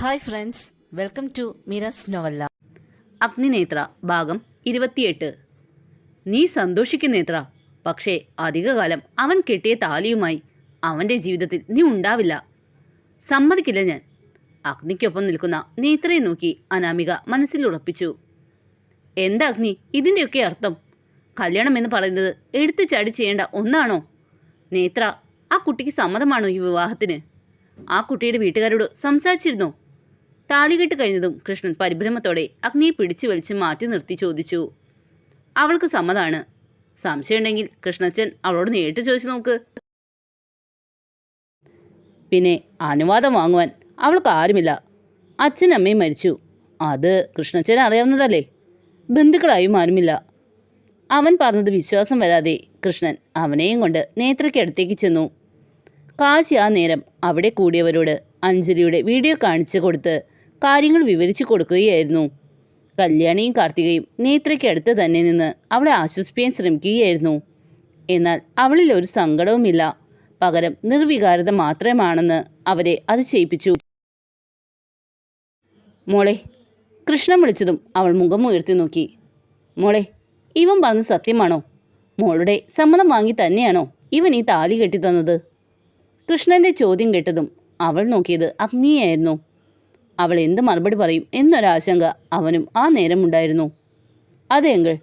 Hi friends welcome to മിറസ് novella Agninetra ഭാഗം ഇരുപത്തിയെട്ട്. നീ സന്തോഷിക്കുന്നേത്ര പക്ഷേ അധികകാലം അവൻ കെട്ടിയ താലിയുമായി അവന്റെ ജീവിതത്തിൽ നീ ഉണ്ടാവില്ല. സമ്മതിക്കില്ല ഞാൻ. അഗ്നിക്കൊപ്പം നിൽക്കുന്ന നേത്രയെ നോക്കി അനാമിക മനസ്സിൽ ഉറപ്പിച്ചു. എന്താ അഗ്നി? ഇതിന്റെയൊക്കെ അർത്ഥം? കല്യാണം എന്ന് പറയുന്നത് എടുത്തു ചാടി ചെയ്യേണ്ട ഒന്നാണോ? നേത്ര ആ കുട്ടിക്ക് സമ്മതമാണോ ഈ വിവാഹത്തിന്? ആ കുട്ടിയുടെ വീട്ടുകാരോട് സംസാരിച്ചിരുന്നോ? താലികെട്ട് കഴിഞ്ഞതും കൃഷ്ണൻ പരിഭ്രമത്തോടെ അഗ്നിയെ പിടിച്ചു വലിച്ച് മാറ്റി നിർത്തി ചോദിച്ചു. അവൾക്ക് സമ്മതാണ്. സംശയമുണ്ടെങ്കിൽ കൃഷ്ണച്ചൻ അവളോട് നേരിട്ട് ചോദിച്ചു നോക്ക്. പിന്നെ അനുവാദം വാങ്ങുവാൻ അവൾക്ക് ആരുമില്ല. അച്ഛൻ അമ്മയും മരിച്ചു. അത് കൃഷ്ണച്ചൻ അറിയാവുന്നതല്ലേ? ബന്ധുക്കളായും ആരുമില്ല. അവൻ പറഞ്ഞത് വിശ്വാസം വരാതെ കൃഷ്ണൻ അവനെയും കൊണ്ട് നേത്രക്കടുത്തേക്ക് ചെന്നു. കാശി ആ നേരം അവിടെ കൂടിയവരോട് അഞ്ജലിയുടെ വീഡിയോ കാണിച്ചു കൊടുത്ത് കാര്യങ്ങൾ വിവരിച്ചു കൊടുക്കുകയായിരുന്നു. കല്യാണിയും കാർത്തികയും നേത്രയ്ക്കടുത്ത് തന്നെ നിന്ന് അവളെ ആശ്വസിപ്പിക്കാൻ ശ്രമിക്കുകയായിരുന്നു. എന്നാൽ അവളിൽ ഒരു സങ്കടവുമില്ല. പകരം നിർവികാരത മാത്രമാണെന്ന് അവരെ അത് ചെയ്യിപ്പിച്ചു. മോളെ കൃഷ്ണൻ വിളിച്ചതും അവൾ മുഖം ഉയർത്തി നോക്കി. മോളെ ഇവൻ പറഞ്ഞ സത്യമാണോ? മോളുടെ സമ്മതം വാങ്ങി തന്നെയാണോ ഇവൻ ഈ താലി കെട്ടിത്തന്നത്? കൃഷ്ണന്റെ ചോദ്യം കേട്ടതും അവൾ നോക്കിയത് അഗ്നിയായിരുന്നു. അവൾ എന്ത് മറുപടി പറയും എന്നൊരാശങ്ക അവനും ആ നേരമുണ്ടായിരുന്നു. എങ്കിൽ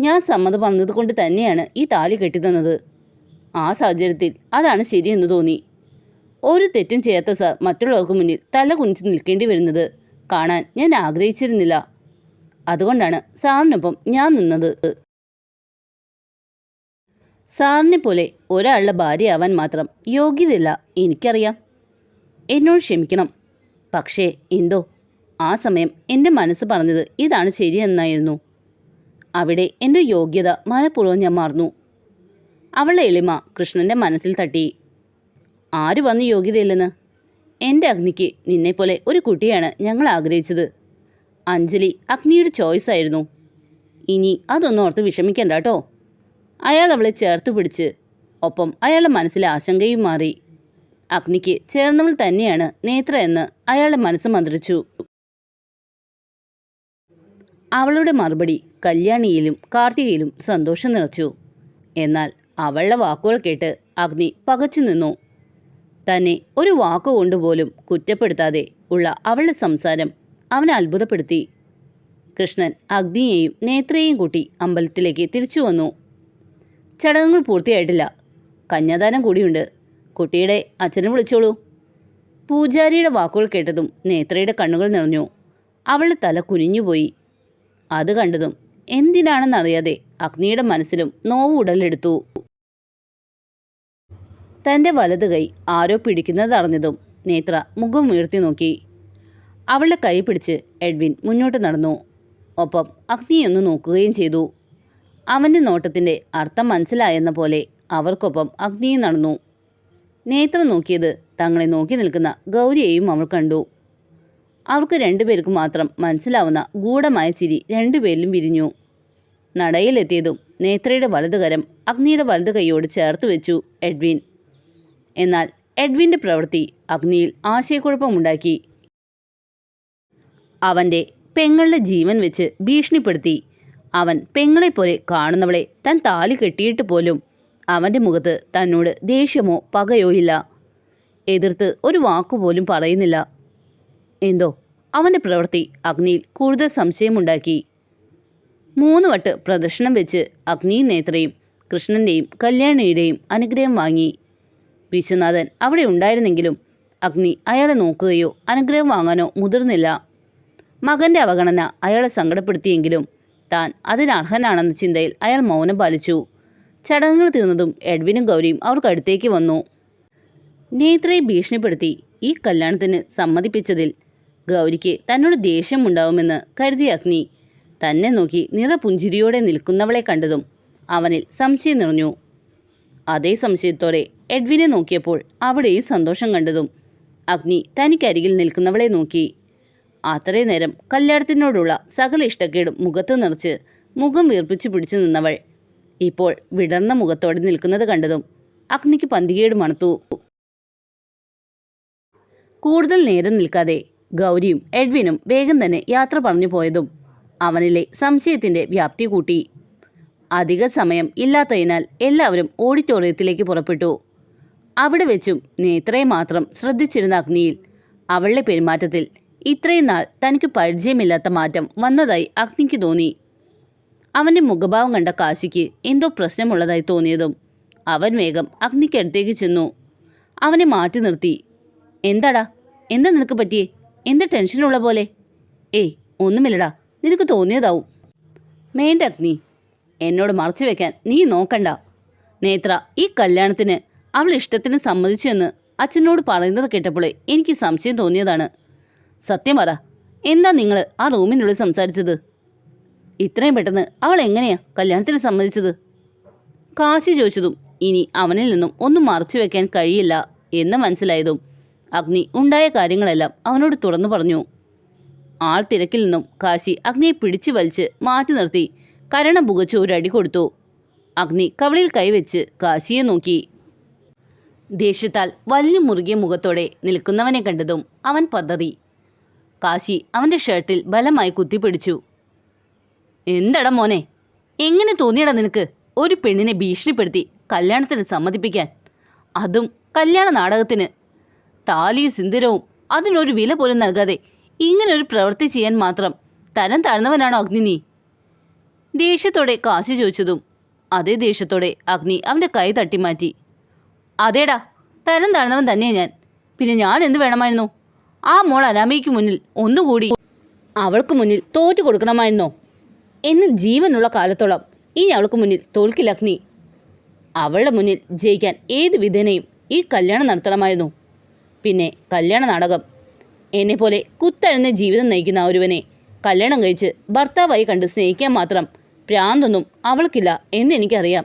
ഞാൻ സമ്മതം പറഞ്ഞത് കൊണ്ട് തന്നെയാണ് ഈ താലി കെട്ടിത്തന്നത്. ആ സാഹചര്യത്തിൽ അതാണ് ശരിയെന്ന് തോന്നി. ഒരു തെറ്റും ചെയ്യാത്ത സാർ മറ്റുള്ളവർക്ക് മുന്നിൽ തല കുനിച്ച് നിൽക്കേണ്ടി വരുന്നത് കാണാൻ ഞാൻ ആഗ്രഹിച്ചിരുന്നില്ല. അതുകൊണ്ടാണ് സാറിനൊപ്പം ഞാൻ നിന്നത്. സാറിനെ പോലെ ഒരാളുടെ ഭാര്യയാവാൻ മാത്രം യോഗ്യതയില്ല എനിക്കറിയാം. എന്നോട് ക്ഷമിക്കണം. പക്ഷേ എന്തോ? ആ സമയം എന്റെ മനസ്സ് പറഞ്ഞത് ഇതാണ് ശരിയെന്നായിരുന്നു. അവിടെ എന്റെ യോഗ്യത മനഃപൂർവം ഞാൻ മറന്നു. അവളെ എളിമ കൃഷ്ണന്റെ മനസ്സിൽ തട്ടി. ആര് പറഞ്ഞു യോഗ്യതയില്ലെന്ന്? എന്റെ അഗ്നിക്ക് നിന്നെപ്പോലെ ഒരു കുട്ടിയാണ് ഞങ്ങൾ ആഗ്രഹിച്ചത്. അഞ്ജലി അഗ്നിയുടെ ചോയ്സ് ആയിരുന്നു. ഇനി അതൊന്നും ഓർത്ത് വിഷമിക്കണ്ട കേട്ടോ. അയാൾ അവളെ ചേർത്ത് പിടിച്ച് ഒപ്പം അയാളുടെ മനസ്സിലെ ആശങ്കയും മാറി. അഗ്നിക്ക് ചേർന്നവൾ തന്നെയാണ് നേത്ര എന്ന് അയാളുടെ മനസ്സ് മന്ത്രിച്ചു. അവളുടെ മറുപടി കല്യാണിയിലും കാർത്തികയിലും സന്തോഷം നിറച്ചു. എന്നാൽ അവളുടെ വാക്കുകൾ കേട്ട് അഗ്നി പകച്ചു നിന്നു. തന്നെ ഒരു വാക്കുകൊണ്ട് പോലും കുറ്റപ്പെടുത്താതെ ഉള്ള അവളുടെ സംസാരം അവനെ അത്ഭുതപ്പെടുത്തി. കൃഷ്ണൻ അഗ്നിയെയും നേത്രയെയും കൂട്ടി അമ്പലത്തിലേക്ക് തിരിച്ചു വന്നു. ചടങ്ങുകൾ പൂർത്തിയായിട്ടില്ല. കന്യാദാനം കൂടിയുണ്ട്. കുട്ടിയുടെ അച്ഛനെ വിളിച്ചോളൂ. പൂജാരിയുടെ വാക്കുകൾ കേട്ടതും നേത്രയുടെ കണ്ണുകൾ നിറഞ്ഞു. അവൾ തല കുനിഞ്ഞുപോയി. അത് കണ്ടതും എന്തിനാണെന്നറിയാതെ അഗ്നിയുടെ മനസ്സിലും നോവ് ഉടലെടുത്തു. തന്റെ വലത് കൈ ആരോ പിടിക്കുന്നത് അറിഞ്ഞതും നേത്ര മുഖം ഉയർത്തി നോക്കി. അവളുടെ കൈ പിടിച്ച് എഡ്വിൻ മുന്നോട്ട് നടന്നു. ഒപ്പം അഗ്നിയൊന്ന് നോക്കുകയും ചെയ്തു. അവന്റെ നോട്ടത്തിന്റെ അർത്ഥം മനസ്സിലായെന്ന പോലെ അവർക്കൊപ്പം അഗ്നിയും നടന്നു. നേത്ര നോക്കിയത് തങ്ങളെ നോക്കി നിൽക്കുന്ന ഗൗരിയെയും അവൾ കണ്ടു. അവർക്ക് രണ്ടുപേർക്കും മാത്രം മനസ്സിലാവുന്ന ഗൂഢമായ ചിരി രണ്ടുപേരിലും വിരിഞ്ഞു. നടയിലെത്തിയതും നേത്രയുടെ വലതുകരം അഗ്നിയുടെ വലതു കൈയോട് ചേർത്ത് വെച്ചു എഡ്വിൻ. എന്നാൽ എഡ്വിന്റെ പ്രവൃത്തി അഗ്നിയിൽ ആശയക്കുഴപ്പമുണ്ടാക്കി. അവന്റെ പെങ്ങളുടെ ജീവൻ വെച്ച് ഭീഷണിപ്പെടുത്തി. അവൻ പെങ്ങളെപ്പോലെ കാണുന്നവളെ താൻ താലി കെട്ടിയിട്ട് പോലും അവന്റെ മുഖത്ത് തന്നോട് ദേഷ്യമോ പകയോ ഇല്ല. എതിർത്ത് ഒരു വാക്കുപോലും പറയുന്നില്ല. എന്തോ? അവന്റെ പ്രവൃത്തി അഗ്നിയിൽ കൂടുതൽ സംശയമുണ്ടാക്കി. മൂന്ന് വട്ട് പ്രദർശനം വെച്ച് അഗ്നിയും നേത്രയും കൃഷ്ണന്റെയും കല്യാണിയുടെയും അനുഗ്രഹം വാങ്ങി. വിശ്വനാഥൻ അവിടെ ഉണ്ടായിരുന്നെങ്കിലും അഗ്നി അയാളെ നോക്കുകയോ അനുഗ്രഹം വാങ്ങാനോ മുതിർന്നില്ല. മകന്റെ അവഗണന അയാളെ സങ്കടപ്പെടുത്തിയെങ്കിലും താൻ അതിനർഹനാണെന്ന ചിന്തയിൽ അയാൾ മൗനം പാലിച്ചു. ചടങ്ങുകൾ തീർന്നതും എഡ്വിനും ഗൗരിയും അവർക്കടുത്തേക്ക് വന്നു. നേത്രയെ ഭീഷണിപ്പെടുത്തി ഈ കല്യാണത്തിന് സമ്മതിപ്പിച്ചതിൽ ഗൗരിക്ക് തന്നോട് ദേഷ്യമുണ്ടാവുമെന്ന് കരുതിയ അഗ്നി തന്നെ നോക്കി നിറപുഞ്ചിരിയോടെ നിൽക്കുന്നവളെ കണ്ടതും അവനിൽ സംശയം നിറഞ്ഞു. അതേ സംശയത്തോടെ എഡ്വിനെ നോക്കിയപ്പോൾ അവിടെയും സന്തോഷം കണ്ടതും അഗ്നി തനിക്കരികിൽ നിൽക്കുന്നവളെ നോക്കി. അത്രയും നേരം കല്യാണത്തിനോടുള്ള സകല ഇഷ്ടക്കേടും മുഖത്ത് നിറച്ച് മുഖം വീർപ്പിച്ചു പിടിച്ചു നിന്നവൾ ഇപ്പോൾ വിടർന്ന മുഖത്തോടെ നിൽക്കുന്നത് കണ്ടതും അഗ്നിക്ക് പന്തികേട് മണത്തു. കൂടുതൽ നേരം നിൽക്കാതെ ഗൗരിയും എഡ്വിനും വേഗം തന്നെ യാത്ര പറഞ്ഞു പോയതും അവനിലെ സംശയത്തിന്റെ വ്യാപ്തി കൂട്ടി. അധിക സമയം ഇല്ലാത്തതിനാൽ എല്ലാവരും ഓഡിറ്റോറിയത്തിലേക്ക് പുറപ്പെട്ടു. അവിടെ വെച്ചും നേത്രയെ മാത്രം ശ്രദ്ധിച്ചിരുന്ന അഗ്നിയിൽ അവളുടെ പെരുമാറ്റത്തിൽ ഇത്രയും നാൾ തനിക്ക് പരിചയമില്ലാത്ത മാറ്റം വന്നതായി അഗ്നിക്ക് തോന്നി. അവന്റെ മുഖഭാവം കണ്ട കാശിക്ക് എന്തോ പ്രശ്നമുള്ളതായി തോന്നിയതും അവൻ വേഗം അഗ്നിക്കടുത്തേക്ക് ചെന്നു. അവനെ മാറ്റി നിർത്തി. എന്താടാ? എന്താ നിനക്ക് പറ്റിയേ? എന്ത് ടെൻഷനുള്ള പോലെ? ഏയ് ഒന്നുമില്ലടാ. നിനക്ക് തോന്നിയതാവും. വേണ്ട അഗ്നി. എന്നോട് മറച്ചു വെക്കാൻ നീ നോക്കണ്ട. നേത്ര ഈ കല്യാണത്തിന് അവൾ ഇഷ്ടത്തിന് സമ്മതിച്ചെന്ന് അച്ഛനോട് പറയുന്നത് കേട്ടപ്പോൾ എനിക്ക് സംശയം തോന്നിയതാണ്. സത്യം പറ എന്താ നിങ്ങൾ ആ റൂമിനുള്ളിൽ സംസാരിച്ചത്? ഇത്രയും പെട്ടെന്ന് അവൾ എങ്ങനെയാ കല്യാണത്തിന് സമ്മതിച്ചത്? കാശി ചോദിച്ചതും ഇനി അവനിൽ നിന്നും ഒന്നും മറച്ചു വെക്കാൻ കഴിയില്ല എന്ന് മനസ്സിലായതും അഗ്നി ഉണ്ടായ കാര്യങ്ങളെല്ലാം അവനോട് തുറന്നു പറഞ്ഞു. ആൾ തിരക്കിൽ നിന്നും കാശി അഗ്നിയെ പിടിച്ചു വലിച്ച് മാറ്റി നിർത്തി കരണം പുകച്ചു ഒരടി കൊടുത്തു. അഗ്നി കവളിൽ കൈവച്ച് കാശിയെ നോക്കി. ദേഷ്യത്താൽ വലിഞ്ഞു മുറുകിയ മുഖത്തോടെ നിൽക്കുന്നവനെ കണ്ടതും അവൻ പതറി. കാശി അവന്റെ ഷർട്ടിൽ ബലമായി കുത്തിപ്പിടിച്ചു. എന്തടാ മോനെ? എങ്ങനെ തോന്നിയടാ നിനക്ക് ഒരു പെണ്ണിനെ ഭീഷണിപ്പെടുത്തി കല്യാണത്തിന് സമ്മതിപ്പിക്കാൻ? അതും കല്യാണ നാടകത്തിന്. താലിയും സിന്ദരവും അതിനൊരു വില പോലും നൽകാതെ ഇങ്ങനെ ഒരു പ്രവൃത്തി ചെയ്യാൻ മാത്രം തരം താഴ്ന്നവനാണോ അഗ്നി നീ? ദേഷ്യത്തോടെ കാശി ചോദിച്ചതും അതേ ദേഷ്യത്തോടെ അഗ്നി അവന്റെ കൈ തട്ടി മാറ്റി. അതേടാ തരം താഴ്ന്നവൻ തന്നെയാണ് ഞാൻ. പിന്നെ ഞാൻ എന്ത് വേണമായിരുന്നു? ആ മോൾ അനാമയ്ക്ക് മുന്നിൽ ഒന്നുകൂടി അവൾക്ക് മുന്നിൽ തോറ്റു കൊടുക്കണമായിരുന്നോ? എന്ന് ജീവനുള്ള കാലത്തോളം ഇനി അവൾക്ക് മുന്നിൽ തോൽക്കിലഗ്നി അവളുടെ മുന്നിൽ ജയിക്കാൻ ഏത് വിധേനയും ഈ കല്യാണം നടത്തണമായിരുന്നു. പിന്നെ കല്യാണ നാടകം. എന്നെപ്പോലെ കുത്തഴുന്ന ജീവിതം നയിക്കുന്ന ഒരുവനെ കല്യാണം കഴിച്ച് ഭർത്താവായി കണ്ട് സ്നേഹിക്കാൻ മാത്രം പ്രാന്തൊന്നും അവൾക്കില്ല എന്നെനിക്കറിയാം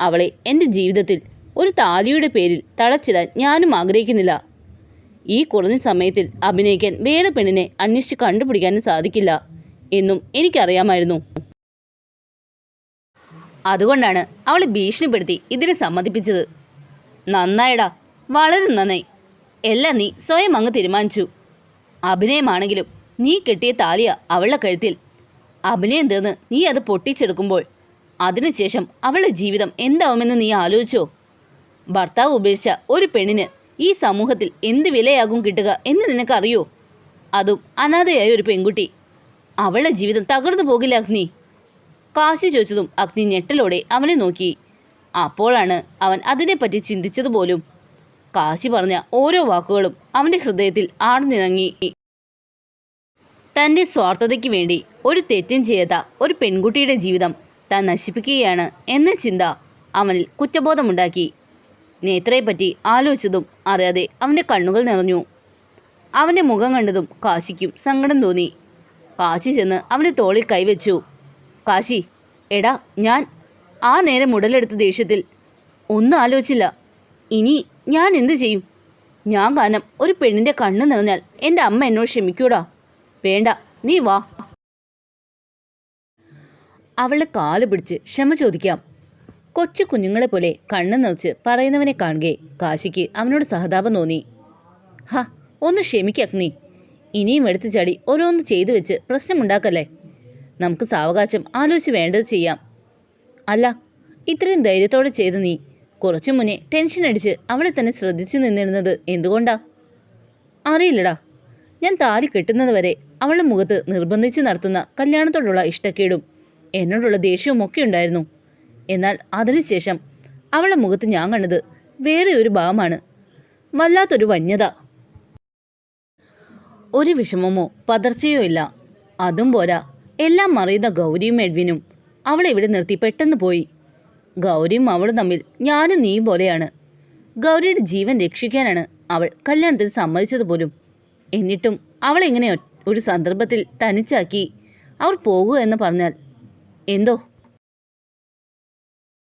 അവളെ എന്റെ ജീവിതത്തിൽ ഒരു താലിയുടെ പേരിൽ തളച്ചിടാൻ ഞാനും ആഗ്രഹിക്കുന്നില്ല. ഈ കുറഞ്ഞ സമയത്തിൽ അഭിനയിക്കാൻ വേറെ പെണ്ണിനെ അന്വേഷിച്ച് കണ്ടുപിടിക്കാനും സാധിക്കില്ല. എന്നും എനിക്കറിയാമായിരുന്നു. അതുകൊണ്ടാണ് അവളെ ഭീഷണിപ്പെടുത്തി ഇതിനെ സമ്മതിപ്പിച്ചത്. നന്നായടാ വളരെ നന്നായി. എല്ലാം നീ സ്വയം അങ്ങ് തീരുമാനിച്ചു. അഭിനയമാണെങ്കിലും നീ കെട്ടിയ താലിയ അവളുടെ കഴുത്തിൽ. അഭിനയം തീർന്ന് നീ അത് പൊട്ടിച്ചെടുക്കുമ്പോൾ അതിനുശേഷം അവളുടെ ജീവിതം എന്താവുമെന്ന് നീ ആലോചിച്ചോ? ഭർത്താവ് ഉപേക്ഷിച്ച ഒരു പെണ്ണിന് ഈ സമൂഹത്തിൽ എന്ത് വിലയാകും കിട്ടുക എന്ന് നിനക്കറിയോ? അതും അനാഥയായ ഒരു പെൺകുട്ടി അവളുടെ ജീവിതം തകർന്നു പോകില്ല അഗ്നി. കാശി ചോദിച്ചതും അഗ്നി ഞെട്ടലോടെ അവനെ നോക്കി. അപ്പോഴാണ് അവൻ അതിനെപ്പറ്റി ചിന്തിച്ചതുപോലും. കാശി പറഞ്ഞ ഓരോ വാക്കുകളും അവന്റെ ഹൃദയത്തിൽ ആടുന്നിറങ്ങി തന്റെ സ്വാർത്ഥതയ്ക്ക് വേണ്ടി ഒരു തെറ്റും ചെയ്യാത്ത ഒരു പെൺകുട്ടിയുടെ ജീവിതം താൻ നശിപ്പിക്കുകയാണ് എന്ന ചിന്ത അവനിൽ കുറ്റബോധമുണ്ടാക്കി. നേത്രയെപ്പറ്റി ആലോചിച്ചതും അറിയാതെ അവന്റെ കണ്ണുകൾ നിറഞ്ഞു. അവന്റെ മുഖം കണ്ടതും കാശിക്കും സങ്കടം തോന്നി. കാശി ചെന്ന് അവന്റെ തോളിൽ കൈവച്ചു. കാശി എടാ ഞാൻ ആ നേരം ഉടലെടുത്ത ദേഷ്യത്തിൽ ഒന്നും ആലോചിച്ചില്ല. ഇനി ഞാൻ എന്തു ചെയ്യും? ഞാൻ കാരണം ഒരു പെണ്ണിന്റെ കണ്ണ് നിറഞ്ഞാൽ എന്റെ അമ്മ എന്നോട് ക്ഷമിക്കൂടാ. വേണ്ട നീ വാ. അവളുടെ കാൽ പിടിച്ച് ക്ഷമ ചോദിക്കാം. കൊച്ചു കുഞ്ഞുങ്ങളെ പോലെ കണ്ണ് നിറച്ച് പറയുന്നവനെ കാണുകേ കാശിക്ക് അവനോട് സഹതാപം തോന്നി. ഹ ഒന്ന് ക്ഷമിക്കഗ്നി ഇനിയും എടുത്തു ചാടി ഓരോന്ന് ചെയ്തു വെച്ച് പ്രശ്നമുണ്ടാക്കല്ലേ? നമുക്ക് സാവകാശം ആലോചിച്ച് വേണ്ടത് ചെയ്യാം. അല്ല ഇത്രയും ധൈര്യത്തോടെ ചെയ്ത നീ കുറച്ചു മുന്നേ ടെൻഷൻ അടിച്ച് അവളെ തന്നെ ശ്രദ്ധിച്ചു നിന്നിരുന്നത് എന്തുകൊണ്ടാ? അറിയില്ലടാ. ഞാൻ താലി കെട്ടുന്നത് വരെ അവളുടെ മുഖത്ത് നിർബന്ധിച്ച് നടത്തുന്ന കല്യാണത്തോടുള്ള ഇഷ്ടക്കേടും എന്നോടുള്ള ദേഷ്യവും ഒക്കെ ഉണ്ടായിരുന്നു. എന്നാൽ അതിനുശേഷം അവളുടെ മുഖത്ത് ഞാൻ കണ്ടത് വേറെ ഒരു ഭാവമാണ്. വല്ലാത്തൊരു വന്യത. ഒരു വിഷമമോ പതർച്ചയോ ഇല്ല. അതും പോരാ. എല്ലാം മറിയുന്ന ഗൗരിയും എഡ്വിനും. അവളെ ഇവിടെ നിർത്തി പെട്ടെന്ന് പോയി. ഗൗരിയും അവളും തമ്മിൽ ഞാനും നീയും പോലെയാണ്. ഗൗരിയുടെ ജീവൻ രക്ഷിക്കാനാണ് അവൾ കല്യാണത്തിന് സമ്മതിച്ചത് പോലും. എന്നിട്ടും അവളെങ്ങനെ ഒരു സന്ദർഭത്തിൽ തനിച്ചാക്കി. അവർ പോകുക എന്ന് പറഞ്ഞാൽ എന്തോ